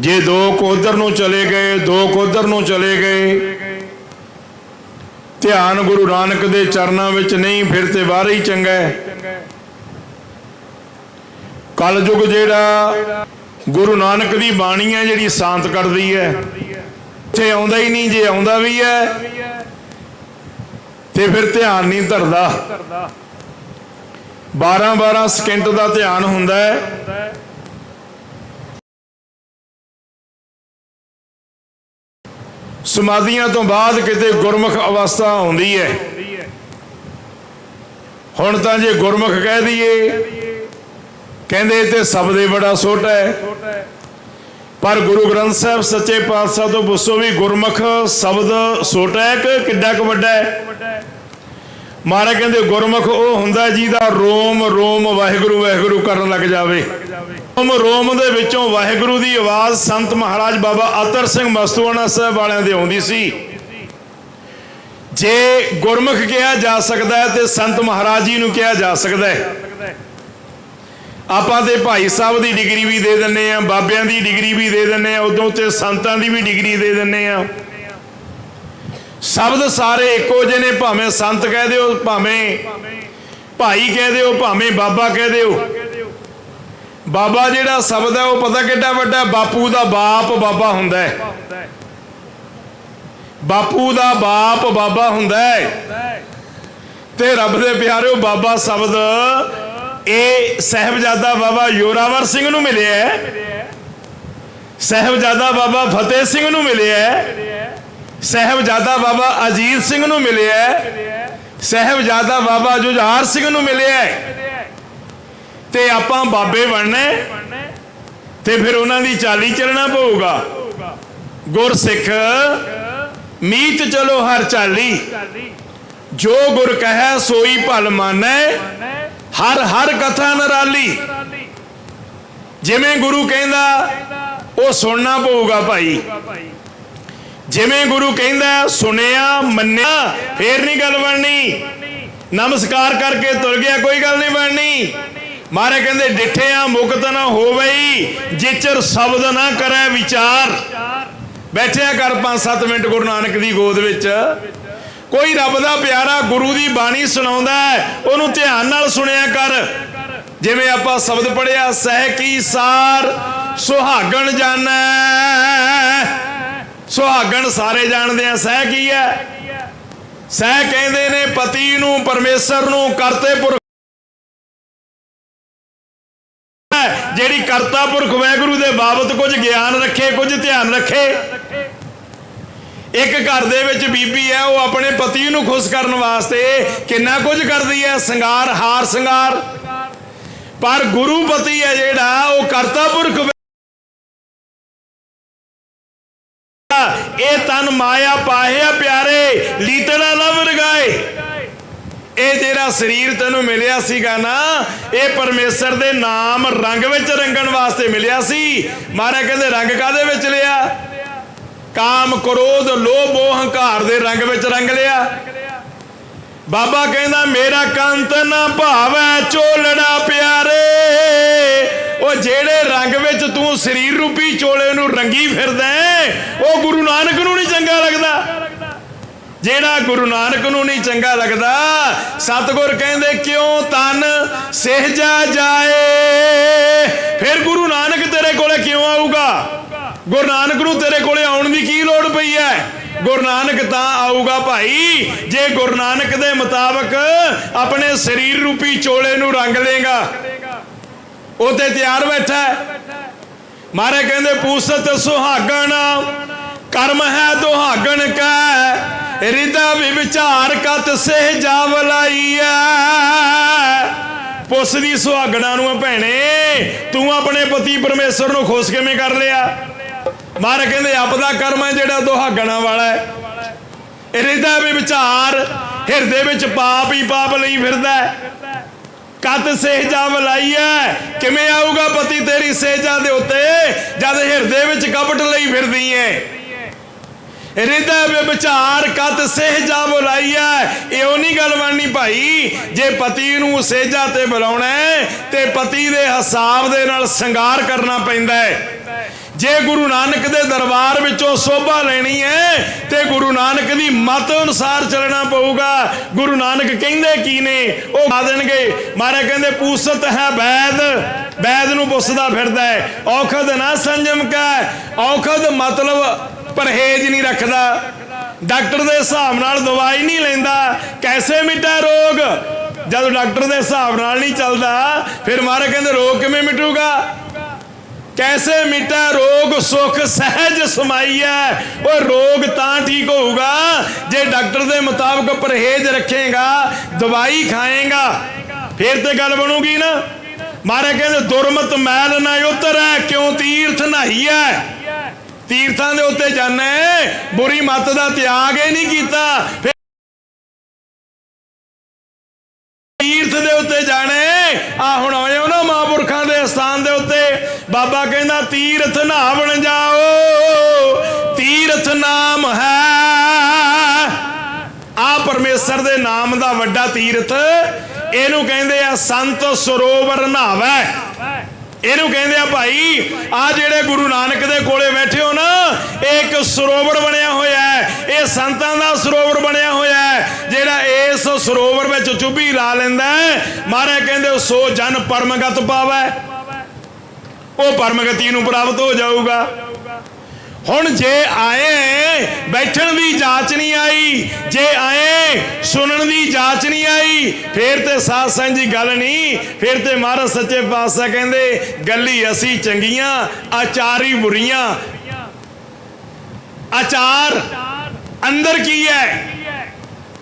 ਜੇ ਦੋ ਉਧਰ ਨੂੰ ਚਲੇ ਗਏ, ਦੋ ਉਧਰ ਨੂੰ ਚਲੇ ਗਏ। ਧਿਆਨ ਗੁਰੂ ਨਾਨਕ ਦੇ ਚਰਨਾਂ ਵਿੱਚ ਨਹੀਂ, ਫਿਰ ਤੇ ਬਾਹਰ ਹੀ ਚੰਗਾ ਹੈ। ਕਲਯੁਗ ਜਿਹੜਾ ਗੁਰੂ ਨਾਨਕ ਦੀ ਬਾਣੀ ਹੈ, ਜਿਹੜੀ ਸ਼ਾਂਤ ਕਰਦੀ ਹੈ। ਇੱਥੇ ਆਉਂਦਾ ਹੀ ਨਹੀਂ, ਜੇ ਆਉਂਦਾ ਵੀ ਹੈ, ਤੇ ਫਿਰ ਧਿਆਨ ਨਹੀਂ ਧਰਦਾ। 12 12 ਸਕਿੰਟ ਦਾ ਧਿਆਨ ਹੁੰਦਾ ਹੈ। ਸਮਾਧੀਆਂ ਤੋਂ ਬਾਅਦ ਕਿਤੇ ਗੁਰਮੁਖ ਅਵਸਥਾ ਆਉਂਦੀ ਹੈ। ਹੁਣ ਤਾਂ ਜੇ ਗੁਰਮੁਖ ਕਹਿ ਦਈਏ, ਕਹਿੰਦੇ ਤੇ ਸਬਦੇ ਬੜਾ ਛੋਟਾ ਹੈ। ਪਰ ਗੁਰੂ ਗ੍ਰੰਥ ਸਾਹਿਬ ਸੱਚੇ ਪਾਤਸ਼ਾਹ ਤੋਂ ਪੁੱਛੋ ਵੀ ਗੁਰਮੁਖ ਸ਼ਬਦ ਛੋਟਾ ਹੈ ਕਿ ਕਿੱਡਾ ਕੁ ਵੱਡਾ ਹੈ? ਮਹਾਰਾਜ ਕਹਿੰਦੇ ਗੁਰਮੁਖ ਉਹ ਹੁੰਦਾ ਜਿਹਦਾ ਰੋਮ ਰੋਮ ਵਾਹਿਗੁਰੂ ਵਾਹਿਗੁਰੂ ਕਰਨ ਲੱਗ ਜਾਵੇ। ਰੋਮ ਰੋਮ ਦੇ ਵਿੱਚੋਂ ਵਾਹਿਗੁਰੂ ਦੀ ਆਵਾਜ਼ ਸੰਤ ਮਹਾਰਾਜ ਬਾਬਾ ਅਤਰ ਸਿੰਘ ਮਸਤੂਆਣਾ ਸਾਹਿਬ ਵਾਲਿਆਂ ਦੇ ਆਉਂਦੀ ਸੀ। ਜੇ ਗੁਰਮੁਖ ਕਿਹਾ ਜਾ ਸਕਦਾ ਹੈ ਤੇ ਸੰਤ ਮਹਾਰਾਜ ਜੀ ਨੂੰ ਕਿਹਾ ਜਾ ਸਕਦਾ ਹੈ। ਆਪਾਂ ਤੇ ਭਾਈ ਸਾਹਿਬ ਦੀ ਡਿਗਰੀ ਵੀ ਦੇ ਦਿੰਨੇ ਆ, ਬਾਬਿਆਂ ਦੀ ਡਿਗਰੀ ਵੀ ਦੇ ਦਿੰਨੇ ਆ, ਉਦੋਂ ਤੇ ਸੰਤਾਂ ਦੀ ਵੀ ਡਿਗਰੀ ਦੇ ਦਿੰਨੇ ਆ। ਸ਼ਬਦ ਸਾਰੇ ਇੱਕੋ ਜਿਹੇ ਨੇ, ਭਾਵੇਂ ਸੰਤ ਕਹਿ ਦਿਓ, ਭਾਵੇਂ ਭਾਈ ਕਹਿ ਦਿਓ, ਭਾਵੇਂ ਬਾਬਾ ਕਹਿ ਦਿਓ। ਬਾਬਾ ਜਿਹੜਾ ਸ਼ਬਦ ਹੈ, ਉਹ ਪਤਾ ਕਿੱਡਾ ਵੱਡਾ ਬਾਪੂ ਦਾ ਬਾਪ ਬਾਬਾ ਹੁੰਦਾ ਹੈ। ਬਾਪੂ ਦਾ ਬਾਪ ਬਾਬਾ ਹੁੰਦਾ ਹੈ। ਤੇ ਰੱਬ ਦੇ ਪਿਆਰਿਓ, ਬਾਬਾ ਸ਼ਬਦ, ਇਹ ਸਹਿਬਜ਼ਾਦਾ ਬਾਬਾ ਯੋਰਾਵਰ ਸਿੰਘ ਨੂੰ ਮਿਲਿਆ ਹੈ। ਸਹਿਬਜ਼ਾਦਾ ਬਾਬਾ ਫਤਿਹ ਸਿੰਘ ਨੂੰ ਮਿਲਿਆ ਹੈ। ਸਹਿਬਜ਼ਾਦਾ ਬਾਬਾ ਅਜੀਤ ਸਿੰਘ ਨੂੰ ਮਿਲਿਆ ਹੈ। ਸਹਿਬਜ਼ਾਦਾ ਬਾਬਾ ਜੁਝਾਰ ਸਿੰਘ ਨੂੰ ਮਿਲਿਆ ਹੈ। ਤੇ ਆਪਾਂ ਬਾਬੇ ਬਣਨਾ ਤੇ ਫਿਰ ਉਹਨਾਂ ਦੀ ਚਾਲੀ ਚੱਲਣਾ ਪਊਗਾ। ਗੁਰਸਿੱਖ, ਮੀਤ ਚਲੋ ਹਰ ਚਾਲੀ। ਜੋ ਗੁਰ ਕਹੈ ਸੋਈ ਭਲ ਮਾਨੈ, ਹਰ ਹਰ ਕਥਾ ਨਰਾਲੀ। ਜਿਵੇਂ ਗੁਰੂ ਕਹਿੰਦਾ, ਉਹ ਸੁਣਨਾ ਪਊਗਾ ਭਾਈ। ਜਿਵੇਂ ਗੁਰੂ ਕਹਿੰਦਾ, ਸੁਣਿਆ, ਮੰਨਿਆ, ਫੇਰ ਨਹੀਂ ਗੱਲ ਬਣਨੀ। ਨਮਸਕਾਰ ਕਰਕੇ ਤੁਰ ਗਿਆ, ਕੋਈ ਗੱਲ ਨਹੀਂ ਬਣਨੀ। ਮਾਰੇ ਕਹਿੰਦੇ ਡਿੱਠੇ ਆ ਮੁਕਤ ਨਾ ਹੋਵਈ, ਜਿਚਰ ਸ਼ਬਦ ਨਾ ਕਰੈ ਵਿਚਾਰ। ਬੈਠਿਆ ਕਰ 5-7 ਮਿੰਟ ਗੁਰੂ ਨਾਨਕ ਦੀ ਗੋਦ ਵਿੱਚ। ਕੋਈ ਰੱਬ ਦਾ ਪਿਆਰਾ ਗੁਰੂ ਦੀ ਬਾਣੀ ਸੁਣਾਉਂਦਾ ਉਹਨੂੰ ਧਿਆਨ ਨਾਲ ਸੁਣਿਆ ਕਰ। ਜਿਵੇਂ ਆਪਾਂ ਸ਼ਬਦ ਪੜਿਆ ਸਹਿ ਕੀ ਸਾਰ, ਸੁਹਾਗਣ ਜਾਣੈ। ਸੁਹਾਗਣ ਸਾਰੇ ਜਾਣਦੇ ਆ, ਸਹਿ ਕੀ ਹੈ? ਸਹਿ ਕਹਿੰਦੇ ਨੇ, ਪਤੀ ਨੂੰ, ਪਰਮੇਸ਼ਰ ਨੂੰ, ਕਰਤੇ ਪੁਰਖ ਜਿਹੜੀ ਕਰਤਾ ਪੁਰਖ ਵੈਗੁਰੂ ਦੇ ਬਾਬਤ ਕੁਝ ਗਿਆਨ ਰੱਖੇ, ਕੁਝ ਧਿਆਨ ਰੱਖੇ। ਇੱਕ ਘਰ ਦੇ ਵਿੱਚ ਬੀਬੀ ਹੈ, ਉਹ ਆਪਣੇ ਪਤੀ ਨੂੰ ਖੁਸ਼ ਕਰਨ ਵਾਸਤੇ ਕਿੰਨਾ ਕੁਝ ਕਰਦੀ ਹੈ? ਸ਼ਿੰਗਾਰ, ਹਾਰ ਸ਼ਿੰਗਾਰ। ਪਰ ਗੁਰੂ ਪਤੀ ਹੈ ਜਿਹੜਾ, ਉਹ ਕਰਤਾ ਪੁਰਖ ਇਹ ਤਨ ਮਾਇਆ ਪਾਹਿਆ ਪਿਆਰੇ, ਲੀਤੜਾ ਲਵ ਰਗਾਏ। ਇਹ ਜਿਹੜਾ ਸਰੀਰ ਤੈਨੂੰ ਮਿਲਿਆ ਸੀਗਾ ਨਾ, ਇਹ ਪਰਮੇਸ਼ਰ ਦੇ ਨਾਮ ਰੰਗ ਵਿੱਚ ਰੰਗਣ ਵਾਸਤੇ ਮਿਲਿਆ ਸੀ। ਮਹਾਰਾਜ ਕਹਿੰਦੇ, ਰੰਗ ਕਾਦੇ ਵਿੱਚ ਲਿਆ? ਕਾਮ, ਕ੍ਰੋਧ, ਲੋਭ ਮੋਹ ਹੰਕਾਰ ਦੇ ਰੰਗ ਵਿੱਚ ਰੰਗ ਲਿਆ। ਬਾਬਾ ਕਹਿੰਦਾ, ਮੇਰਾ ਕੰਤ ਨਾ ਭਾਵੈ ਚੋਲੜਾ ਪਿਆਰੇ। ਉਹ ਜਿਹੜੇ ਰੰਗ ਵਿੱਚ ਤੂੰ ਸਰੀਰ ਰੂਪੀ ਚੋਲੇ ਨੂੰ ਰੰਗੀ ਫਿਰਦਾ ਉਹ ਗੁਰੂ ਨਾਨਕ ਨੂੰ ਨਹੀਂ ਚੰਗਾ ਲੱਗਦਾ। ਜਿਹੜਾ ਗੁਰੂ ਨਾਨਕ ਨੂੰ ਨਹੀਂ ਚੰਗਾ ਲੱਗਦਾ, ਸਤਗੁਰ ਕਹਿੰਦੇ ਕਿਉਂ ਤਨ ਸਹਿਜਾ ਜਾਏ? ਫਿਰ ਗੁਰੂ ਨਾਨਕ ਤੇਰੇ ਕੋਲੇ ਕਿਉਂ ਆਊਗਾ? ਗੁਰੂ ਨਾਨਕ ਨੂੰ ਤੇਰੇ ਕੋਲੇ ਆਉਣ ਦੀ ਕੀ ਲੋੜ ਪਈ ਹੈ? ਗੁਰੂ ਨਾਨਕ ਤਾਂ ਆਊਗਾ ਭਾਈ, ਜੇ ਗੁਰੂ ਨਾਨਕ ਦੇ ਮੁਤਾਬਕ ਆਪਣੇ ਸਰੀਰ ਰੂਪੀ ਚੋਲੇ ਨੂੰ ਰੰਗ ਲੇਗਾ ਉਹ ਤੇ ਤਿਆਰ ਬੈਠਾ ਮਹਾਰਾਜ ਕਹਿੰਦੇ, ਪੂਸਤ ਸੁਹਾਗਣ, ਕਰਮ ਹੈ ਦੁਹਾਗਣ ਕੈ। ਰਿਦਾ ਵੀ ਵਿਚਾਰ ਕਤ ਸਹਿਜਾ ਵਲਾਈਐ ਪੁੱਛਦੀ ਸੁਹਾਗਣਾ ਨੂੰ ਭੈਣੇ, ਤੂੰ ਆਪਣੇ ਪਤੀ ਪਰਮੇਸ਼ਰ ਨੂੰ ਖੁਸ਼ ਕਿਵੇਂ ਕਰ ਲਿਆ? ਮਾਰੇ ਕਹਿੰਦੇ, ਆਪਦਾ ਕਰਮ ਹੈ ਜਿਹੜਾ ਦੁਹਾਗਣਾ ਵਾਲਾ ਹੈ। ਰਿਦਾ ਵੀ ਵਿਚਾਰ ਹਿਰਦੇ ਵਿੱਚ ਪਾਪ ਹੀ ਪਾਪ ਲਈ ਫਿਰਦਾ ਕਤ ਸਹਿਜਾ ਵਲਾਈਐ ਕਿਵੇਂ ਆਊਗਾ ਪਤੀ ਤੇਰੀ ਸਹਿਜਾ ਦੇ ਉੱਤੇ, ਜਦ ਹਿਰਦੇ ਵਿੱਚ ਕਪਟ ਲਈ ਫਿਰਦੀ ਐ ਹਿਰਦੇ ਵਿਚਾਰ ਕਤ ਸਹਿਜਾ ਬੁਲਾਈਐ ਇਹੋ ਨਹੀਂ ਗੱਲ ਬਣਨੀ ਭਾਈ, ਜੇ ਪਤੀ ਨੂੰ ਸਹਿਜਾ ਤੇ ਬੁਲਾਉਣਾ ਤੇ ਪਤੀ ਦੇ ਹਿਸਾਬ ਦੇ ਨਾਲ ਸ਼ਿੰਗਾਰ ਕਰਨਾ ਪੈਂਦਾ ਹੈ। ਜੇ ਗੁਰੂ ਨਾਨਕ ਦੇ ਦਰਬਾਰ ਵਿੱਚੋਂ ਸੋਭਾ ਲੈਣੀ ਹੈ, ਤੇ ਗੁਰੂ ਨਾਨਕ ਦੀ ਮਤ ਅਨੁਸਾਰ ਚੱਲਣਾ ਪਊਗਾ। ਗੁਰੂ ਨਾਨਕ ਕਹਿੰਦੇ ਕੀ ਨੇ? ਉਹ ਆ ਦੇਣਗੇ। ਮਾਰੇ ਕਹਿੰਦੇ, ਪੂਸਤ ਹੈ ਵੈਦ। ਵੈਦ ਨੂੰ ਪੁੱਛਦਾ ਫਿਰਦਾ ਹੈ। ਔਖਦ ਨਾ ਸੰਜਮ ਕਾ। ਔਖਦ ਮਤਲਬ ਪਰਹੇਜ਼ ਨਹੀਂ ਰੱਖਦਾ। ਡਾਕਟਰ ਦੇ ਹਿਸਾਬ ਨਾਲ ਦਵਾਈ ਨਹੀਂ ਲੈਂਦਾ। ਕੈਸੇ ਮਿਟਾ ਰੋਗ? ਜਦੋਂ ਡਾਕਟਰ ਦੇ ਹਿਸਾਬ ਨਾਲ ਨਹੀਂ ਚੱਲਦਾ, ਫਿਰ ਮਹਾਰਾਜ ਕਹਿੰਦੇ, ਰੋਗ ਕਿਵੇਂ ਮਿਟੂਗਾ? ਕੈਸੇ ਮਿਟਾ ਰੋਗ? ਸੁਖ ਸਹਿਜ ਸਮਾਈਐ ਉਹ ਰੋਗ ਤਾਂ ਠੀਕ ਹੋਊਗਾ, ਜੇ ਡਾਕਟਰ ਦੇ ਮੁਤਾਬਕ ਪਰਹੇਜ਼ ਰੱਖੇਗਾ, ਦਵਾਈ ਖਾਏਗਾ। ਫਿਰ ਤੇ ਗੱਲ ਬਣੂਗੀ ਨਾ। ਮਹਾਰਾਜ ਕਹਿੰਦੇ, ਦੁਰਮਤ ਮੈਲ ਨਾ ਉਤਰੈ, ਕਿਉਂ ਤੀਰਥ ਨਹਾਈਐ ਤੀਰਥਾਂ ਦੇ ਉੱਤੇ ਜਾਣਾ ਬੁਰੀ ਮੱਤ ਦਾ ਤਿਆਗ ਹੀ ਨਹੀਂ ਕੀਤਾ। ਤੀਰਥ ਦੇ ਉੱਤੇ ਜਾਣਾ ਆ ਹੁਣ ਆਏ ਹੋ ਨਾ ਮਹਾਂਪੁਰਖਾਂ ਦੇ ਸਥਾਨ ਦੇ ਉੱਤੇ। ਬਾਬਾ ਕਹਿੰਦਾ, ਤੀਰਥ ਨਹਾਵਣ ਜਾਓ। ਤੀਰਥ ਨਾਮ ਹੈ। ਆ ਪਰਮੇਸ਼ਰ ਦੇ ਨਾਮ ਦਾ ਵੱਡਾ ਤੀਰਥ। ਇਹਨੂੰ ਕਹਿੰਦੇ ਆ, ਸੰਤ ਸਰੋਵਰ ਨਹਾਵੈ ਇਹਨੂੰ ਕਹਿੰਦੇ ਆ ਭਾਈ, ਆ ਜਿਹੜੇ ਗੁਰੂ ਨਾਨਕ ਦੇ ਕੋਲੇ ਬੈਠੇ ਹੋ ਨਾ, ਇਹ ਇੱਕ ਸਰੋਵਰ ਬਣਿਆ ਹੋਇਆ ਹੈ। ਇਹ ਸੰਤਾਂ ਦਾ ਸਰੋਵਰ ਬਣਿਆ ਹੋਇਆ ਹੈ, ਜਿਹੜਾ ਇਸ ਸਰੋਵਰ ਵਿੱਚ ਚੁੱਭੀ ਲਾ ਲੈਂਦਾ ਮਹਾਰਾਜ ਕਹਿੰਦੇ, ਸੋ ਜਨ ਪਰਮਗਤ ਪਾਵੈ। ਉਹ ਪਰਮਗਤੀ ਨੂੰ ਪ੍ਰਾਪਤ ਹੋ ਜਾਊਗਾ। ਹੁਣ ਜੇ ਆਏ, ਬੈਠਣ ਦੀ ਜਾਂਚ ਨਹੀਂ ਆਈ, ਜੇ ਆਏ, ਸੁਣਨ ਦੀ ਜਾਂਚ ਨਹੀਂ ਆਈ, ਫੇਰ ਤੇ ਸਾਧ ਸੰਗ ਦੀ ਗੱਲ ਨਹੀਂ, ਫੇਰ ਤੇ ਮਹਾਰਾਜ ਸੱਚੇ ਪਾਤਸ਼ਾਹ ਕਹਿੰਦੇ, ਗੱਲੀ ਅਸੀਂ ਚੰਗੀਆਂ, ਆਚਾਰੀ ਬੁਰੀਆਂ। ਆਚਾਰ ਅੰਦਰ ਕੀ ਹੈ?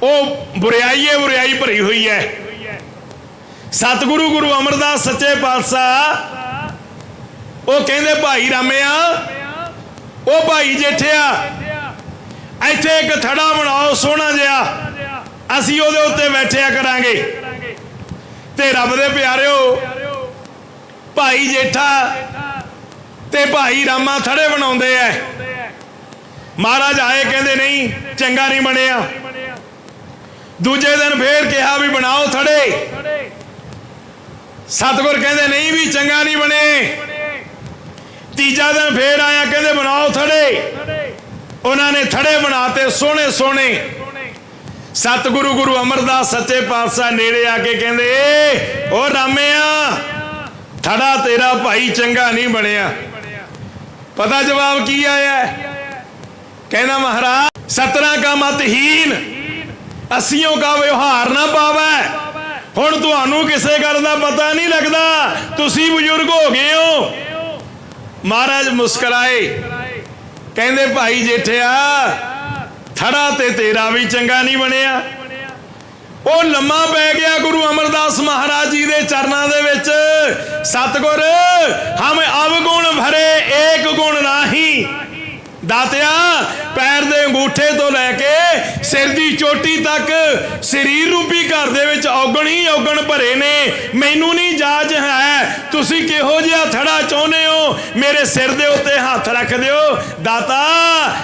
ਉਹ ਬੁਰਾਈ ਹੈ, ਬੁਰਾਈ ਭਰੀ ਹੋਈ ਹੈ। ਸਤਿਗੁਰੂ ਗੁਰੂ ਅਮਰਦਾਸ ਸੱਚੇ ਪਾਤਸ਼ਾਹ, ਉਹ ਕਹਿੰਦੇ ਭਾਈ ਰਾਮਿਆ ਉਹ ਭਾਈ ਜੇਠਿਆ ਇੱਥੇ ਇੱਕ ਥੜਾ ਬਣਾਓ, ਸੋਹਣਾ ਜਿਹਾ। ਅਸੀਂ ਉਹਦੇ ਉੱਤੇ ਬੈਠਿਆ ਕਰਾਂਗੇ। ਤੇ ਰੱਬ ਦੇ ਪਿਆਰਿਓ, ਭਾਈ ਜੇਠਾ ਤੇ ਭਾਈ ਰਾਮਾ ਥੜੇ ਬਣਾਉਂਦੇ ਐ। ਮਹਾਰਾਜ ਆਏ ਕਹਿੰਦੇ ਨਹੀਂ, ਚੰਗਾ ਨਹੀਂ ਬਣਿਆ। ਦੂਜੇ ਦਿਨ ਫੇਰ ਕਿਹਾ ਵੀ ਬਣਾਓ ਥੜੇ। ਸਤਗੁਰ ਕਹਿੰਦੇ ਨਹੀਂ ਵੀ ਚੰਗਾ ਨਹੀਂ ਬਣੇ। ਤੀਜਾ ਦਿਨ ਫੇਰ ਆਇਆ, ਕਹਿੰਦੇ ਬਣਾਓ ਥੜੇ। ਉਹਨਾਂ ਨੇ ਥੜੇ ਬਣਾਤੇ, ਸੋਹਣੇ ਸੋਹਣੇ। ਸਤਿਗੁਰੂ, ਗੁਰੂ ਅਮਰਦਾਸ ਸੱਚੇ ਪਾਤਸ਼ਾਹ ਨੇੜੇ ਆ ਕੇ ਕਹਿੰਦੇ ਓ ਰਾਮਿਆ, ਥੜਾ ਤੇਰਾ ਭਾਈ ਚੰਗਾ ਨਹੀਂ ਬਣਿਆ। ਪਤਾ ਜਵਾਬ ਕੀ ਆਇਆ? ਕਹਿੰਦਾ, ਮਹਾਰਾਜ ਸਤਨਾ ਕਾ ਮਤਹੀਨ ਅਸੀਓ ਕਾ ਵਿਵਹਾਰ ਨਾ ਪਾਵੈ। ਹੁਣ ਤੁਹਾਨੂੰ ਕਿਸੇ ਗੱਲ ਦਾ ਪਤਾ ਨਹੀਂ ਲੱਗਦਾ। ਤੁਸੀਂ ਬਜ਼ੁਰਗ ਹੋ ਗਏ ਹੋ। ਮਹਾਰਾਜ ਮੁਸਕਰਾਏ। ਕਹਿੰਦੇ, ਭਾਈ ਜੇਠਿਆ, ਥੜਾ ਤੇ ਤੇਰਾ ਵੀ ਚੰਗਾ ਨਹੀਂ ਬਣਿਆ। ਉਹ ਲੰਮਾ ਪੈ ਗਿਆ ਗੁਰੂ ਅਮਰਦਾਸ ਮਹਾਰਾਜ ਜੀ ਦੇ ਚਰਨਾਂ ਦੇ ਵਿੱਚ। ਸਤਗੁਰ, ਹਮ ਅਵਗੁਣ ਭਰੇ, ਏਕ ਗੁਣ ਨਾਹੀ। ਦਾਤਿਆ, ਪੈਰ ਦੇ ਅੰਗੂਠੇ ਤੋਂ ਲੈ ਕੇ ਸਿਰ ਦੀ ਚੋਟੀ ਤੱਕ ਸਰੀਰ ਰੂਪੀ ਘਰ ਦੇ ਵਿੱਚ ਔਗਣ ਹੀ ਔਗਣ ਭਰੇ ਨੇ। ਮੈਨੂੰ ਨਹੀਂ ਜਾਜ ਹੈ, ਤੁਸੀਂ ਕਿਹੋ ਜਿਹਾ ਥੜਾ ਚਾਹੁੰਦੇ ਮੇਰੇ ਸਿਰ ਦੇ ਉੱਤੇ ਹੱਥ ਰੱਖ ਦਿਓ। ਦਾਤਾ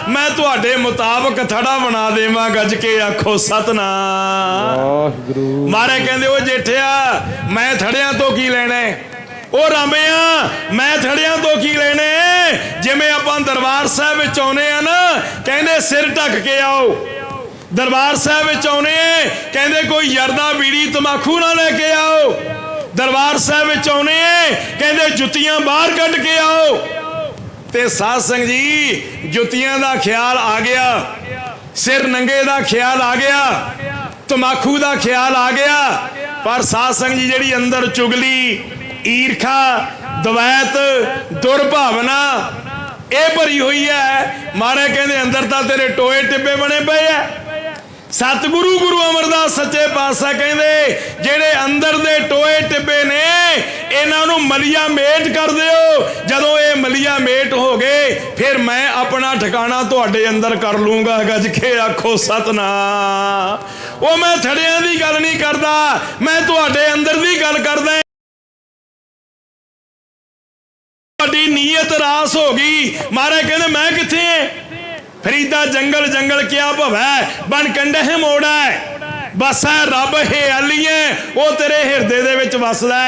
ਮੈਂ ਤੁਹਾਡੇ ਮੁਤਾਬਕ ਥੜਾ ਬਣਾ ਦੇਵਾਂ ਗੱਜ ਕੇ ਆਖੋ ਸਤਨਾਮ। ਵਾਹਿਗੁਰੂ। ਮਾਰੇ ਕਹਿੰਦੇ ਉਹ ਜੇਠਿਆ ਮੈਂ ਥੜਿਆਂ ਤੋਂ ਕੀ ਲੈਣਾ? ਉਹ ਰਾਮਿਆ ਮੈਂ ਥੜਿਆਂ ਤੋਂ ਕੀ ਲੈਣਾ? ਜਿਵੇਂ ਆਪਾਂ ਦਰਬਾਰ ਸਾਹਿਬ ਵਿੱਚ ਆਉਨੇ ਆ ਨਾ ਕਹਿੰਦੇ ਸਿਰ ਢੱਕ ਕੇ ਆਓ। ਦਰਬਾਰ ਸਾਹਿਬ ਵਿੱਚ ਆਉਨੇ ਕਹਿੰਦੇ ਕੋਈ ਯਰਦਾ ਬੀੜੀ ਤਮਾਖੂ ਨਾ ਲੈ ਕੇ ਆਓ। ਦਰਬਾਰ ਸਾਹਿਬ ਵਿੱਚ ਆਉਨੇ ਆ, ਕਹਿੰਦੇ ਜੁੱਤੀਆਂ ਬਾਹਰ ਕੱਢ ਕੇ ਆਓ। ਤੇ ਸਾਧ ਸੰਗ ਜੀ ਜੁੱਤੀਆਂ ਦਾ ਖਿਆਲ ਆ ਗਿਆ। ਸਿਰ ਨੰਗੇ ਦਾ ਖਿਆਲ ਆ ਗਿਆ। ਤਮਾਖੂ ਦਾ ਖਿਆਲ ਆ ਗਿਆ। ਪਰ ਸਾਧ ਸੰਗ ਜੀ ਜਿਹੜੀ ਅੰਦਰ ਚੁਗਲੀ ਈਰਖਾ ਦਵੈਤ ਦੁਰਭਾਵਨਾ ਇਹ ਭਰੀ ਹੋਈ ਹੈ। ਮਾਰੇ ਕਹਿੰਦੇ ਅੰਦਰ ਤਾਂ ਤੇਰੇ ਟੋਏ ਟਿੱਬੇ ਬਣੇ ਪਏ ਐ ਸਤਿਗੁਰੂ ਗੁਰੂ ਅਮਰਦਾਸ ਸੱਚੇ ਪਾਤਸ਼ਾਹ ਕਹਿੰਦੇ, ਜਿਹੜੇ ਅੰਦਰ ਦੇ ਟੋਏ ਟਿੱਬੇ ਨੇ, ਇਹਨਾਂ ਨੂੰ ਮਲੀਆ ਮੇਟ ਕਰ ਦਿਓ। ਜਦੋਂ ਇਹ ਮਲੀਆ ਮੇਟ ਹੋ ਗਏ, ਫਿਰ ਮੈਂ ਆਪਣਾ ਠਿਕਾਣਾ ਤੁਹਾਡੇ ਅੰਦਰ ਕਰ ਲੂੰਗਾ, ਗੱਜ ਕੇ ਆਖੋ ਸਤਨਾਮ। ਉਹ ਮੈਂ ਥੜਿਆਂ ਦੀ ਗੱਲ ਨਹੀਂ ਕਰਦਾ, ਮੈਂ ਤੁਹਾਡੇ ਅੰਦਰ ਦੀ ਗੱਲ ਕਰਦਾ ਤੁਹਾਡੀ ਨੀਅਤ ਰਾਸ ਹੋ ਗਈ। ਮਹਾਰਾਜ ਕਹਿੰਦੇ, ਮੈਂ ਕਿੱਥੇ ਫਰੀਦਾ ਜੰਗਲ ਜੰਗਲ ਕਿਆ ਭਵੈ? ਬਨ ਕੰਡਹਿ ਮੋੜਾ। ਹੈ ਬਸੈ ਰੱਬ ਹਿਆਲੀਏ ਉਹ ਤੇਰੇ ਹਿਰਦੇ ਦੇ ਵਿੱਚ ਵਸਦਾ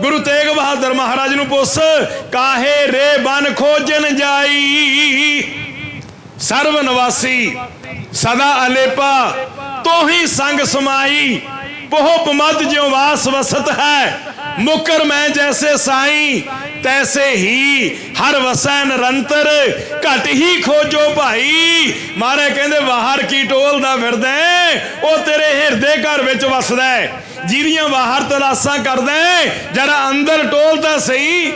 ਗੁਰੂ ਤੇਗ ਬਹਾਦਰ ਮਹਾਰਾਜ ਨੂੰ ਪੁੱਛ, ਕਾਹੇ ਰੇ ਬਨ ਖੋਜਨ ਜਾਈ? ਸਰਵ ਨਿਵਾਸੀ ਸਦਾ ਅਲੇਪਾ, ਤੋਹੀ ਸੰਗ ਸਮਾਈ। ਬਹੁ ਪਮਦ ਜਿਉ ਵਾਸ ਵਸਤ ਹੈ। ਮੁਕਰ ਮੈਂ ਜੈਸੇ ਸਾਈ, ਤੈਸੇ ਹੀ ਹਰ ਵਸੈ ਨਿਰੰਤਰ। ਘਟ ਹੀ ਖੋਜੋ ਭਾਈ। ਮਾਰੇ ਕਹਿੰਦੇ ਬਾਹਰ ਕੀ ਟੋਲਦਾ ਫਿਰਦਾ ਉਹ ਤੇਰੇ ਹਿਰਦੇ ਘਰ ਵਿੱਚ ਵਸਦਾ ਜਿਹਦੀਆਂ ਬਾਹਰ ਤਲਾਸ਼ਾਂ ਕਰਦਾ ਜਰਾ ਅੰਦਰ ਟੋਲਦਾ ਸਹੀ।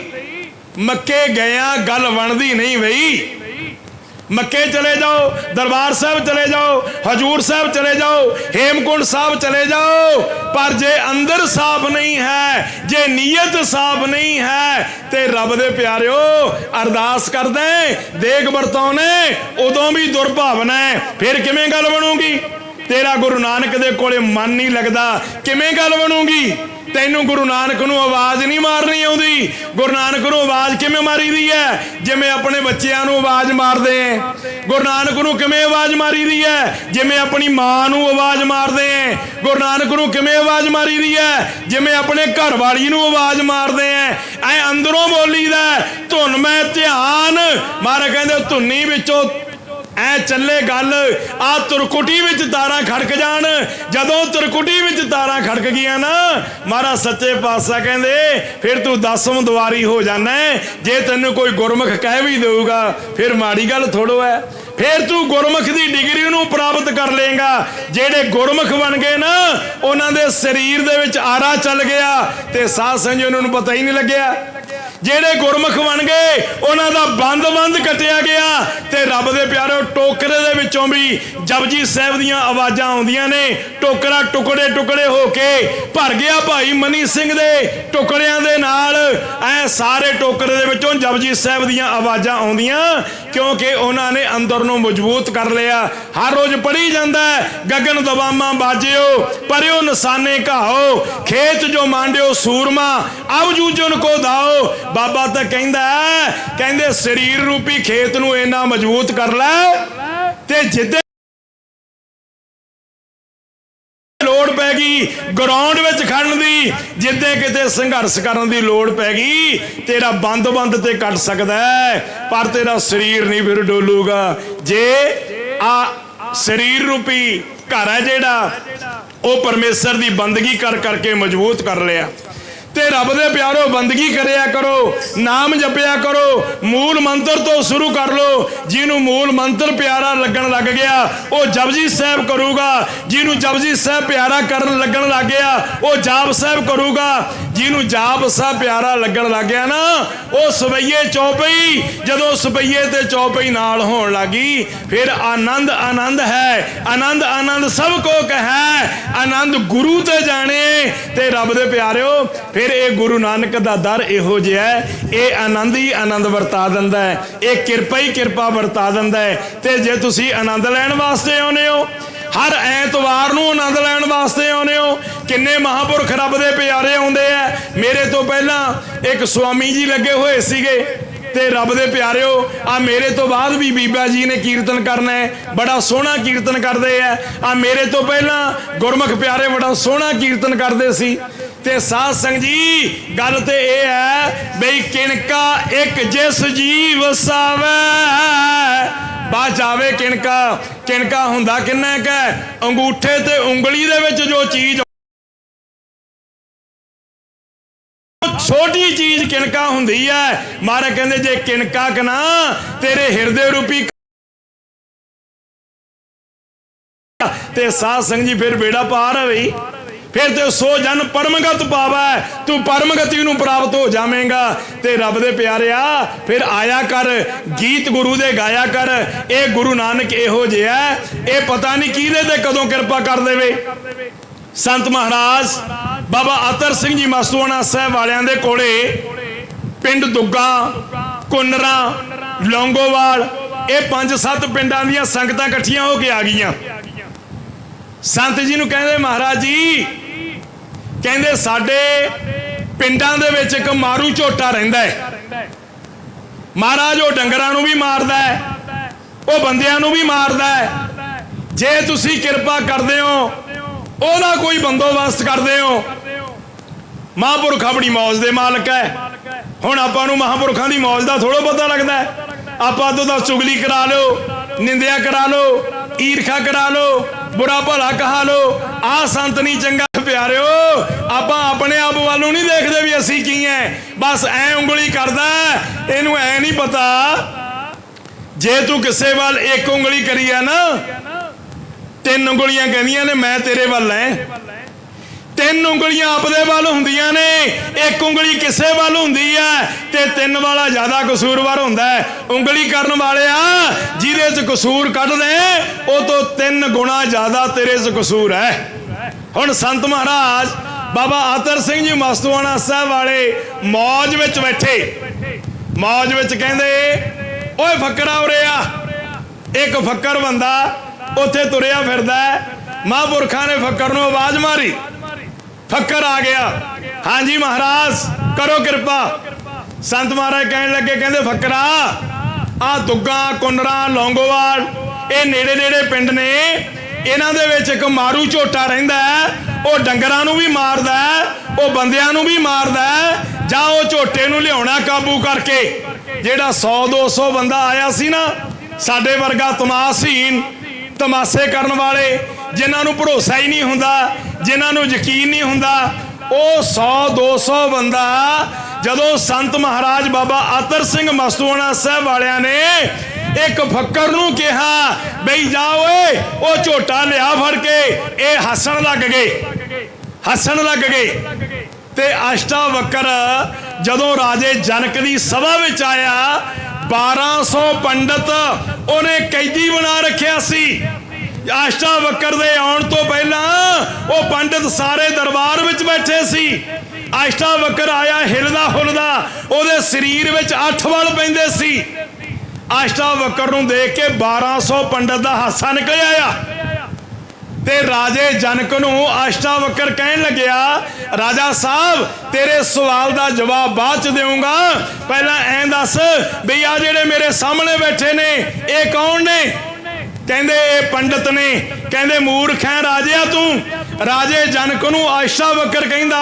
ਮੱਕੇ ਗਿਆ, ਗੱਲ ਬਣਦੀ ਨਹੀਂ ਬਈ ਮੱਕੇ ਚਲੇ ਜਾਓ, ਦਰਬਾਰ ਸਾਹਿਬ ਚਲੇ ਜਾਓ, ਹਜੂਰ ਸਾਹਿਬ ਚਲੇ ਜਾਓ ਹੇਮਕੁੰਡ ਸਾਹਿਬ ਚਲੇ ਜਾਓ। ਪਰ ਜੇ ਅੰਦਰ ਸਾਫ਼ ਨਹੀਂ ਹੈ, ਜੇ ਨੀਅਤ ਸਾਫ਼ ਨਹੀਂ ਹੈ, ਤੇ ਰੱਬ ਦੇ ਪਿਆਰਿਓ, ਅਰਦਾਸ ਕਰਦੇ ਦੇਖ ਵਰਤਾਉਨੇ ਉਦੋਂ ਵੀ ਦੁਰਭਾਵਨਾ ਹੈ। ਫਿਰ ਕਿਵੇਂ ਗੱਲ ਬਣੂਗੀ? ਤੇਰਾ ਗੁਰੂ ਨਾਨਕ ਦੇ ਕੋਲੇ ਮਨ ਨਹੀਂ ਲੱਗਦਾ, ਕਿਵੇਂ ਗੱਲ ਬਣੂਗੀ? ਤੈਨੂੰ ਗੁਰੂ ਨਾਨਕ ਨੂੰ ਆਵਾਜ਼ ਨਹੀਂ ਮਾਰਨੀ ਆਉਂਦੀ। ਗੁਰੂ ਨਾਨਕ ਨੂੰ ਆਵਾਜ਼ ਕਿਵੇਂ ਮਾਰੀਦੀ ਹੈ ਜਿਵੇਂ ਆਪਣੇ ਬੱਚਿਆਂ ਨੂੰ ਆਵਾਜ਼ ਮਾਰਦੇ ਐ। ਗੁਰੂ ਨਾਨਕ ਨੂੰ ਕਿਵੇਂ ਆਵਾਜ਼ ਮਾਰੀਦੀ ਹੈ ਜਿਵੇਂ ਆਪਣੀ ਮਾਂ ਨੂੰ ਆਵਾਜ਼ ਮਾਰਦੇ ਐ। ਗੁਰੂ ਨਾਨਕ ਨੂੰ ਕਿਵੇਂ ਆਵਾਜ਼ ਮਾਰੀਦੀ ਹੈ ਜਿਵੇਂ ਆਪਣੇ ਘਰ ਵਾਲੀ ਨੂੰ ਆਵਾਜ਼ ਮਾਰਦੇ ਐ। ਐ ਅੰਦਰੋਂ ਬੋਲੀਦਾ, ਧੁਨ ਮੈਂ ਧਿਆਨ। ਮਾਰੇ ਕਹਿੰਦੇ, ਧੁਨੀ ਵਿੱਚੋਂ ਐ ਚੱਲੇ ਗੱਲ, ਆ ਤੁਰਕੁਟੀ ਵਿੱਚ ਤਾਰਾਂ ਖੜਕ ਜਾਣ। ਜਦੋਂ ਤੁਰਕੁਟੀ ਵਿੱਚ ਤਾਰਾਂ ਖੜਕ ਗਈਆਂ ਨਾ, ਮਹਾਰਾਜ ਸੱਚੇ ਪਾਤਸ਼ਾਹ ਕਹਿੰਦੇ, ਫਿਰ ਤੂੰ ਦਸਮ ਦੁਆਰੀ ਹੋ ਜਾਣਾ ਜੇ ਤੈਨੂੰ ਕੋਈ ਗੁਰਮੁਖ ਕਹਿ ਵੀ ਦੇਊਗਾ, ਫਿਰ ਮਾੜੀ ਗੱਲ ਥੋੜੋ ਹੈ। ਫਿਰ ਤੂੰ ਗੁਰਮੁਖ ਦੀ ਡਿਗਰੀ ਨੂੰ ਪ੍ਰਾਪਤ ਕਰ ਲੇਗਾ ਜਿਹੜੇ ਗੁਰਮੁਖ ਬਣ ਗਏ ਨਾ, ਉਹਨਾਂ ਦੇ ਸਰੀਰ ਦੇ ਵਿੱਚ ਆਰਾ ਚੱਲ ਗਿਆ ਤੇ ਸਾਧ ਸੰਗਤ ਨੂੰ ਪਤਾ ਹੀ ਨਹੀਂ ਲੱਗਿਆ। ਜਿਹੜੇ ਗੁਰਮੁਖ ਬਣ ਗਏ, ਉਹਨਾਂ ਦਾ ਬੰਦ-ਬੰਦ ਕੱਟਿਆ ਗਿਆ। ਤੇ ਰੱਬ ਦੇ ਪਿਆਰੋ, ਟੋਕਰੇ ਦੇ ਵਿੱਚੋਂ ਵੀ ਜਪਜੀ ਸਾਹਿਬ ਦੀਆਂ ਆਵਾਜ਼ਾਂ ਆਉਂਦੀਆਂ ਨੇ। ਟੋਕਰਾ ਟੁਕੜੇ ਟੁਕੜੇ ਹੋ ਕੇ ਭਰ ਗਿਆ ਭਾਈ ਮਨੀ ਸਿੰਘ ਦੇ ਟੁਕੜਿਆਂ ਦੇ ਨਾਲ। ਐ ਸਾਰੇ ਟੋਕਰੇ ਦੇ ਵਿੱਚੋਂ ਜਪਜੀ ਸਾਹਿਬ ਦੀਆਂ ਆਵਾਜ਼ਾਂ ਆਉਂਦੀਆਂ। ਕਿਉਂਕਿ ਉਹਨਾਂ ਨੇ ਅੰਦਰ ਨੂੰ ਮਜ਼ਬੂਤ ਕਰ ਲਿਆ। ਹਰ ਰੋਜ਼ ਪੜੀ ਜਾਂਦਾ ਗਗਨ ਦਵਾਮਾ ਬਾਜਿਓ ਪਰਿਓ ਨਿਸ਼ਾਨੇ ਘਾਓ ਖੇਤ ਜੋ ਮਾਂਡਿਓ ਸੂਰਮਾ ਅਬ ਜੂਜਨ ਕੋ ਦਾਓ ਬਾਬਾ ਤਾਂ ਕਹਿੰਦਾ ਹੈ, ਕਹਿੰਦੇ ਸਰੀਰ ਰੂਪੀ ਖੇਤ ਨੂੰ ਇੰਨਾ ਮਜ਼ਬੂਤ ਕਰ ਲੈ ਤੇ ਜਿੱਦੇ ਲੋੜ ਗਰਾਊਂਡ ਵਿੱਚ ਖੜਨ ਦੀ, ਜਿੱਦੇ ਕਿਤੇ ਸੰਘਰਸ਼ ਕਰਨ ਦੀ ਲੋੜ ਪੈ ਗਈ, ਤੇਰਾ ਬੰਦ-ਬੰਦ ਤੇ ਕੱਟ ਸਕਦਾ ਪਰ ਤੇਰਾ ਸਰੀਰ ਨਹੀਂ ਫਿਰ ਡੋਲੂਗਾ। ਜੇ ਆ ਸਰੀਰ ਰੂਪੀ ਘਰ ਹੈ ਜਿਹੜਾ, ਉਹ ਪਰਮੇਸ਼ਰ ਦੀ ਬੰਦਗੀ ਕਰ ਕਰਕੇ ਮਜ਼ਬੂਤ ਕਰ ਲਿਆ। ਤੇ ਰੱਬ ਦੇ ਪਿਆਰੋ, ਬੰਦਗੀ ਕਰਿਆ ਕਰੋ, ਨਾਮ ਜਪਿਆ ਕਰੋ, ਮੂਲ ਮੰਤਰ ਤੋਂ ਸ਼ੁਰੂ ਕਰ ਲਓ। ਜਿਹਨੂੰ ਮੂਲ ਮੰਤਰ ਪਿਆਰਾ ਲੱਗਣ ਲੱਗ ਗਿਆ, ਉਹ ਜਪਜੀ ਸਾਹਿਬ ਕਰੂਗਾ। ਜਿਹਨੂੰ ਜਪਜੀ ਸਾਹਿਬ ਪਿਆਰਾ ਕਰਨ ਲੱਗਣ ਲੱਗ ਗਿਆ, ਉਹ ਜਾਪ ਸਾਹਿਬ ਕਰੂਗਾ। ਜਿਹਨੂੰ ਜਾਪ ਸਾਹਿਬ ਪਿਆਰਾ ਲੱਗਣ ਲੱਗ ਗਿਆ ਨਾ, ਉਹ ਸਵਈਏ ਚੌਪਈ, ਜਦੋਂ ਸਵਈਏ ਤੇ ਚੌਪਈ ਨਾਲ ਹੋਣ ਲੱਗੀ, ਫਿਰ ਆਨੰਦ ਆਨੰਦ ਹੈ, ਆਨੰਦ ਆਨੰਦ ਸਭ ਕੋ ਕਹੈ, ਆਨੰਦ ਗੁਰੂ ਤੇ ਜਾਣੇ, ਤੇ ਰੱਬ ਦੇ ਪਿਆਰਿਓ, ਫਿਰ ਇਹ ਗੁਰੂ ਨਾਨਕ ਦਾ ਦਰ ਇਹੋ ਜਿਹਾ ਹੈ, ਇਹ ਆਨੰਦ ਹੀ ਆਨੰਦ ਵਰਤਾ ਦਿੰਦਾ ਹੈ, ਇਹ ਕਿਰਪਾ ਹੀ ਕਿਰਪਾ ਵਰਤਾ ਦਿੰਦਾ ਹੈ, ਤੇ ਜੇ ਤੁਸੀਂ ਆਨੰਦ ਲੈਣ ਵਾਸਤੇ ਆਉਨੇ ਹੋ, ਹਰ ਐਤਵਾਰ ਨੂੰ ਆਨੰਦ ਲੈਣ ਵਾਸਤੇ ਆਉਨੇ ਹੋ, ਕਿੰਨੇ ਮਹਾਪੁਰਖ ਰੱਬ ਦੇ ਪਿਆਰੇ ਆਉਂਦੇ ਆ ਮੇਰੇ ਤੋਂ ਪਹਿਲਾਂ ਇੱਕ ਸੁਆਮੀ ਜੀ ਲੱਗੇ ਹੋਏ ਸੀਗੇ ਤੇ ਰੱਬ ਦੇ ਪਿਆਰਿਓ ਆ ਮੇਰੇ ਤੋਂ ਬਾਅਦ ਵੀ ਬੀਬਾ ਜੀ ਨੇ ਕੀਰਤਨ ਕਰਨਾ ਹੈ, ਬੜਾ ਸੋਹਣਾ ਕੀਰਤਨ ਕਰਦੇ ਆ। ਆ ਮੇਰੇ ਤੋਂ ਪਹਿਲਾਂ ਗੁਰਮੁਖ ਪਿਆਰੇ ਬੜਾ ਸੋਹਣਾ ਕੀਰਤਨ ਕਰਦੇ ਸੀ। ਤੇ ਸਾਧ ਸੰਗ ਜੀ, ਗੱਲ ਤੇ ਇਹ ਹੈ ਬਈ ਕਿਣਕਾ ਇੱਕ ਜਿਸ ਜੀਵ ਸਾਵੇ। ਬਾ ਜਾਵੇ ਕਿਣਕਾ ਕਿਣਕਾ ਹੁੰਦਾ ਕਿੰਨਾ ਕੈ ਅੰਗੂਠੇ ਤੇ ਉਂਗਲੀ ਦੇ ਵਿੱਚ ਜੋ ਚੀਜ਼ ਛੋਟੀ ਚੀਜ਼ ਕਿਣਕਾ ਹੁੰਦੀ ਹੈ ਮਾਰੇ ਕਹਿੰਦੇ ਜੇ ਕਿਣਕਾ ਕਨਾ ਤੇਰੇ ਹਿਰਦੇ ਰੂਪੀ ਤੇ ਸਾਧ ਸੰਗ ਜੀ ਫਿਰ ਬੇੜਾ ਪਾਰ ਹੈ ਫਿਰ ਤੇ ਸੋ ਜਨ ਪਰਮਗਤ ਪਾਵੈ। ਤੂੰ ਪਰਮਗਤੀ ਨੂੰ ਪ੍ਰਾਪਤ ਹੋ ਜਾਵੇਂਗਾ। ਤੇ ਰੱਬ ਦੇ ਪਿਆਰਿਆ ਫਿਰ ਆਇਆ ਕਰ ਗੀਤ ਗੁਰੂ ਦੇ ਗਾਇਆ ਕਰ। ਇਹ ਗੁਰੂ ਨਾਨਕ ਇਹੋ ਜਿਹਾ ਹੈ, ਇਹ ਪਤਾ ਨਹੀਂ ਕਿਹਦੇ ਤੇ ਕਦੋਂ ਕਿਰਪਾ ਕਰ ਦੇਵੇ। ਸੰਤ ਮਹਾਰਾਜ ਬਾਬਾ ਅਤਰ ਸਿੰਘ ਜੀ ਮਸਤੂਆਣਾ ਸਾਹਿਬ ਵਾਲਿਆਂ ਦੇ ਕੋਲੇ ਪਿੰਡ ਦੁੱਗਾ, ਕੁੰਨਰਾ, ਲੌਂਗੋਵਾਲ, ਇਹ ਪੰਜ ਸੱਤ ਪਿੰਡਾਂ ਦੀਆਂ ਸੰਗਤਾਂ ਇਕੱਠੀਆਂ ਹੋ ਕੇ ਆ ਗਈਆਂ। ਸੰਤ ਜੀ ਨੂੰ ਕਹਿੰਦੇ, ਮਹਾਰਾਜ ਜੀ, ਕਹਿੰਦੇ, ਸਾਡੇ ਪਿੰਡਾਂ ਦੇ ਵਿੱਚ ਇੱਕ ਮਾਰੂ ਝੋਟਾ ਰਹਿੰਦਾ ਹੈ। ਮਹਾਰਾਜ ਉਹ ਡੰਗਰਾਂ ਨੂੰ ਵੀ ਮਾਰਦਾ ਹੈ, ਉਹ ਬੰਦਿਆਂ ਨੂੰ ਵੀ ਮਾਰਦਾ ਹੈ। ਜੇ ਤੁਸੀਂ ਕਿਰਪਾ ਕਰਦੇ ਹੋ ਉਹਦਾ ਕੋਈ ਬੰਦੋਬਸਤ ਕਰਦੇ ਹੋ। ਮਹਾਂਪੁਰਖ ਆਪਣੀ ਮੌਜ ਦੇ ਮਾਲਕ ਹੈ। ਹੁਣ ਆਪਾਂ ਨੂੰ ਮਹਾਂਪੁਰਖਾਂ ਦੀ ਮੌਜ ਦਾ ਥੋੜਾ ਪਤਾ ਲੱਗਦਾ ਹੈ। ਆਪਾਂ ਤੋਂ ਤਾਂ ਚੁਗਲੀ ਕਰਾ ਲਓ, ਨਿੰਦਿਆ ਕਰਾ ਲਓ, ਈਰਖਾ ਕਰਾ ਲਓ, ਬੁਰਾ ਭਲਾ ਕਹਾ ਲਓ। ਆ ਸੰਤ ਨਹੀਂ ਚੰਗਾ, ਪਿਆਰਿਓ, ਆਪਾਂ ਆਪਣੇ ਆਪ ਵੱਲੋਂ ਨਹੀਂ ਦੇਖਦੇ ਵੀ ਅਸੀਂ ਕੀ ਐ। ਬਸ ਐ ਉਂਗਲੀ ਕਰਦਾ ਇਹਨੂੰ ਐ ਨਹੀਂ ਪਤਾ। ਜੇ ਤੂੰ ਕਿਸੇ ਵੱਲ ਇੱਕ ਉਂਗਲੀ ਕਰੀ ਆ ਨਾ ਤਿੰਨ ਉਂਗਲੀਆਂ ਕਹਿੰਦੀਆਂ ਨੇ, ਮੈਂ ਤੇਰੇ ਵੱਲ ਐ। ਤਿੰਨ ਉਂਗਲੀਆਂ ਆਪਦੇ ਵੱਲ ਹੁੰਦੀਆਂ ਨੇ, ਇੱਕ ਉਂਗਲੀ ਕਿਸੇ ਵੱਲ ਹੁੰਦੀ ਹੈ ਤੇ ਤਿੰਨ ਵਾਲਾ ਜ਼ਿਆਦਾ ਕਸੂਰਵਾਰ ਹੁੰਦਾ ਹੈ ਉਂਗਲੀ ਕਰਨ ਵਾਲਿਆ ਜਿਹਦੇ 'ਚ ਕਸੂਰ ਕੱਢ ਦੇ ਉਹ ਤੋਂ ਤਿੰਨ ਗੁਣਾ ਜ਼ਿਆਦਾ ਤੇਰੇ 'ਚ ਕਸੂਰ ਹੈ ਹੁਣ ਸੰਤ ਮਹਾਰਾਜ ਬਾਬਾ ਆਤਰ ਸਿੰਘ ਜੀ ਮਸਤੂਆਣਾ ਸਾਹਿਬ ਵਾਲੇ ਮੌਜ ਵਿੱਚ ਬੈਠੇ। ਮੌਜ ਵਿੱਚ ਕਹਿੰਦੇ, ਓਏ ਫੱਕਰਾ ਉਰੇ ਆ। ਇੱਕ ਫੱਕਰ ਬੰਦਾ ਉੱਥੇ ਤੁਰਿਆ ਫਿਰਦਾ ਹੈ। ਮਹਾਂਪੁਰਖਾਂ ਨੇ ਫੱਕਰ ਨੂੰ ਆਵਾਜ਼ ਮਾਰੀ। ਫੱਕਰ ਆ ਗਿਆ। ਹਾਂਜੀ ਮਹਾਰਾਜ, ਕਰੋ ਕਿਰਪਾ। ਸੰਤ ਮਹਾਰਾਜ ਕਹਿਣ ਲੱਗੇ, ਕਹਿੰਦੇ, ਫੱਕਰਾ, ਆ ਦੁੱਗਾ ਕੁੰਨਰਾ ਲੌਂਗੋਵਾਲ, ਇਹ ਨੇੜੇ ਨੇੜੇ ਪਿੰਡ ਨੇ। ਇਹਨਾਂ ਦੇ ਵਿੱਚ ਇੱਕ ਮਾਰੂ ਝੋਟਾ ਰਹਿੰਦਾ ਹੈ। ਉਹ ਡੰਗਰਾਂ ਨੂੰ ਵੀ ਮਾਰਦਾ ਉਹ ਬੰਦਿਆਂ ਨੂੰ ਵੀ ਮਾਰਦਾ ਜਾਂ ਉਹ ਝੋਟੇ ਨੂੰ ਲਿਆਉਣਾ ਕਾਬੂ ਕਰਕੇ। ਜਿਹੜਾ 100 200 ਬੰਦਾ ਆਇਆ ਸੀ ਨਾ, ਸਾਡੇ ਵਰਗਾ ਤਮਾਸ਼ਹੀਨ ਤਮਾਸ਼ੇ ਕਰਨ ਵਾਲੇ, ਜਿਨ੍ਹਾਂ ਨੂੰ ਭਰੋਸਾ ਹੀ ਨਹੀਂ ਹੁੰਦਾ, ਜਿਨ੍ਹਾਂ ਨੂੰ ਯਕੀਨ ਨਹੀਂ ਹੁੰਦਾ, ਉਹ 100 200 ਬੰਦਾ ਜਦੋਂ ਸੰਤ ਮਹਾਰਾਜ ਬਾਬਾ ਆਤਰ ਸਿੰਘ ਮਸਤੂਆਣਾ ਸਾਹਿਬ ਵਾਲਿਆਂ ਨੇ ਇੱਕ ਫੱਕਰ ਨੂੰ ਕਿਹਾ, ਬਈ ਜਾ ਓਏ, ਉਹ ਝੋਟਾ ਲਿਆ ਫੜ ਕੇ, ਇਹ ਹੱਸਣ ਲੱਗ ਗਏ, ਹੱਸਣ ਲੱਗ ਗਏ। ਤੇ ਅਸ਼ਟਾਵਕਰ ਜਦੋਂ ਰਾਜੇ ਜਨਕ ਦੀ ਸਭਾ ਵਿੱਚ ਆਇਆ 1200 ਪੰਡਤ ਉਹਨੇ ਕੈਦੀ ਬਣਾ ਰੱਖਿਆ ਸੀ। ਆਸ਼ਟਾ ਅਸ਼ਟਾਵਕਰ ਦੇ ਆਉਣ ਤੋਂ ਪਹਿਲਾਂ ਉਹ ਪੰਡਤ ਸਾਰੇ ਦਰਬਾਰ ਵਿੱਚ ਬੈਠੇ ਸੀ। ਆਸ਼ਟਾ ਵਕਰ ਆਇਆ ਹਿਲਦਾ ਹੁਲਦਾ ਉਹਦੇ ਸਰੀਰ ਵਿੱਚ ਅੱਠ ਵਲ ਪੈਂਦੇ ਸੀ। ਆਸ਼ਟਾ ਅਸ਼ਟਾਵਕਰ ਨੂੰ ਦੇਖ ਕੇ 1200 ਪੰਡਤ ਦਾ ਹਾਸਾ ਨਿਕਲ ਆਇਆ। ਤੇ ਰਾਜੇ ਜਨਕ ਨੂੰ ਅਸ਼ਟਾਵਕਰ ਕਹਿਣ ਲੱਗਿਆ, ਰਾਜਾ ਸਾਹਿਬ, ਤੇਰੇ ਸਵਾਲ ਦਾ ਜਵਾਬ ਬਾਅਦ ਚ ਦੇਵਾਂਗਾ ਪਹਿਲਾਂ ਐਂ ਦੱਸ ਬਈ ਆ ਜਿਹੜੇ ਮੇਰੇ ਸਾਹਮਣੇ ਬੈਠੇ ਨੇ, ਇਹ ਕੌਣ ਨੇ? ਕਹਿੰਦੇ, ਇਹ ਪੰਡਤ ਨੇ। ਕਹਿੰਦੇ, ਮੂਰਖ ਹੈ ਰਾਜਿਆ ਤੂੰ। ਰਾਜੇ ਜਨਕ ਨੂੰ ਅਸ਼ਟਾਵਕਰ ਕਹਿੰਦਾ,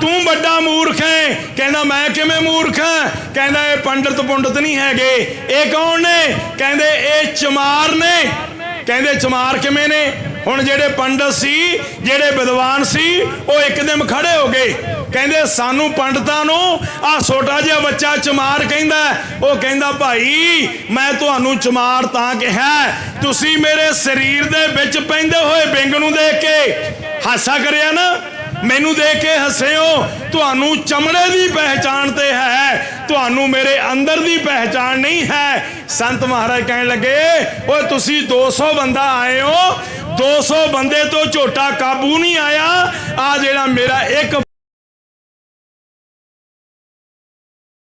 ਤੂੰ ਵੱਡਾ ਮੂਰਖ ਹੈ ਕਹਿੰਦਾ, ਮੈਂ ਕਿਵੇਂ ਮੂਰਖ ਹਾਂ ਕਹਿੰਦਾ, ਇਹ ਪੰਡਤ ਪੁੰਡਤ ਨਹੀਂ ਹੈਗੇ। ਇਹ ਕੌਣ ਨੇ? ਕਹਿੰਦੇ, ਇਹ ਚਮਾਰ ਨੇ। ਕਹਿੰਦੇ, ਚਮਾਰ ਕਿਵੇਂ ਨੇ? ਹੁਣ ਜਿਹੜੇ ਪੰਡਤ ਸੀ, ਜਿਹੜੇ ਵਿਦਵਾਨ ਸੀ, ਉਹ ਇੱਕਦਮ ਖੜੇ ਹੋ ਗਏ। ਕਹਿੰਦੇ, ਸਾਨੂੰ ਪੰਡਤਾਂ ਨੂੰ ਆ ਛੋਟਾ ਜਿਹਾ ਬੱਚਾ ਚਮਾਰ ਕਹਿੰਦਾ ਉਹ ਕਹਿੰਦਾ, ਭਾਈ, ਮੈਂ ਤੁਹਾਨੂੰ ਚਮਾਰ ਤਾਂ ਕਿਹਾ ਤੁਸੀਂ ਮੇਰੇ ਸਰੀਰ ਦੇ ਵਿੱਚ ਪੈਂਦੇ ਹੋਏ ਬਿੰਗ ਨੂੰ ਦੇਖ ਕੇ ਹਾਸਾ ਕਰਿਆ ਨਾ। ਮੈਨੂੰ ਦੇਖ ਕੇ ਹੱਸਿਓ। ਤੁਹਾਨੂੰ ਚਮੜੇ ਦੀ ਪਹਿਚਾਣ ਤੇ ਹੈ। ਤੁਹਾਨੂੰ ਮੇਰੇ ਅੰਦਰ ਦੀ ਪਹਿਚਾਣ ਨਹੀਂ ਹੈ। ਸੰਤ ਮਹਾਰਾਜ ਕਹਿਣ ਲੱਗੇ, ਓਏ, ਤੁਸੀਂ 200 ਬੰਦਾ ਆਏ ਹੋ। 200 ਬੰਦੇ ਤੋਂ ਝੋਟਾ ਕਾਬੂ ਨਹੀਂ ਆਇਆ। ਆ ਜਿਹੜਾ ਮੇਰਾ ਇੱਕ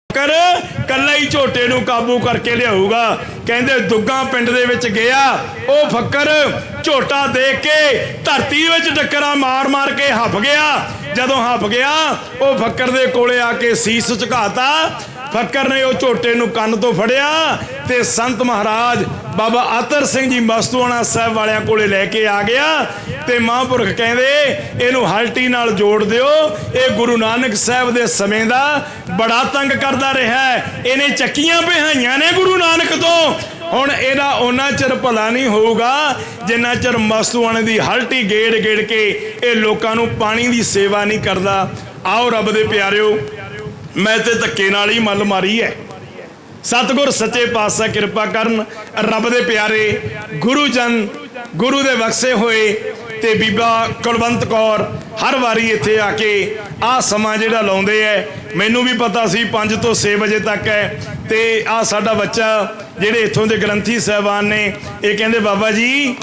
ਕਰ ਕੱਲਾ ਹੀ ਝੋਟੇ ਨੂੰ ਕਾਬੂ ਕਰਕੇ ਲਿਆਊਗਾ। ਕਹਿੰਦੇ ਦੁੱਗਾ ਪਿੰਡ ਦੇ ਵਿੱਚ ਗਿਆ। ਉਹ ਫੱਕਰ ਝੋਟਾ ਦੇਖ ਕੇ ਧਰਤੀ ਵਿੱਚ ਟੱਕਰਾਂ ਮਾਰ-ਮਾਰ ਕੇ ਹੱਫ ਗਿਆ। ਜਦੋਂ ਹੱਫ ਗਿਆ, ਉਹ ਫੱਕਰ ਦੇ ਕੋਲੇ ਆ ਕੇ ਸੀਸ ਝੁਕਾਤਾ। ਫੱਕਰ ਨੇ ਉਹ ਝੋਟੇ ਨੂੰ ਕੰਨ ਤੋਂ ਫੜਿਆ ਤੇ ਸੰਤ ਮਹਾਰਾਜ ਬਾਬਾ ਆਤਰ ਸਿੰਘ ਜੀ ਮਸਤੂਆਣਾ ਸਾਹਿਬ ਵਾਲਿਆਂ ਕੋਲੇ ਲੈ ਕੇ ਆ ਗਿਆ ਤੇ ਮਹਾਂਪੁਰਖ ਕਹਿੰਦੇ, ਇਹਨੂੰ ਹਲਟੀ ਨਾਲ ਜੋੜ ਦਿਓ। ਇਹ ਗੁਰੂ ਨਾਨਕ ਸਾਹਿਬ ਦੇ ਸਮੇਂ ਦਾ ਬੜਾ ਤੰਗ ਕਰਦਾ ਰਿਹਾ ਹੈ। ਇਹਨੇ ਚੱਕੀਆਂ ਪਿਹਾਈਆਂ ਨੇ ਗੁਰੂ ਨਾਨਕ ਤੋਂ। ਹੁਣ ਇਹਦਾ ਉਹਨਾਂ ਚਿਰ ਭਲਾ ਨਹੀਂ ਹੋਊਗਾ ਜਿੰਨਾ ਚਿਰ ਮਸਤੂਆਣੇ ਦੀ ਹਲਟੀ ਗੇੜ ਗੇੜ ਕੇ ਇਹ ਲੋਕਾਂ ਨੂੰ ਪਾਣੀ ਦੀ ਸੇਵਾ ਨਹੀਂ ਕਰਦਾ। ਆਓ ਰੱਬ ਦੇ ਪਿਆਰਿਓ ਮੈਂ ਤੇ ਧੱਕੇ ਨਾਲ ਹੀ ਮੱਲ ਮਾਰੀ ਹੈ ਸਤਿਗੁਰ ਸੱਚੇ ਪਾਤਸ਼ਾਹ ਕਿਰਪਾ ਕਰਨ, ਰੱਬ ਦੇ ਪਿਆਰੇ, ਗੁਰੂ ਜਨ, ਗੁਰੂ ਦੇ ਬਖਸ਼ੇ ਹੋਏ ਤੇ ਬੀਬਾ ਕੁਲਵੰਤ ਕੌਰ ਹਰ ਵਾਰੀ ਇੱਥੇ ਆ ਕੇ ਆ ਸਮਾਂ ਜਿਹੜਾ ਲਾਉਂਦੇ ਐ, ਮੈਨੂੰ ਵੀ ਪਤਾ ਸੀ 5 ਤੋਂ 6 ਵਜੇ ਤੱਕ ਹੈ ਤੇ ਆ ਸਾਡਾ ਬੱਚਾ ਜਿਹੜੇ ਇੱਥੋਂ ਦੇ ਗ੍ਰੰਥੀ ਸਹਿਬਾਨ ਨੇ, ਇਹ ਕਹਿੰਦੇ, ਬਾਬਾ ਜੀ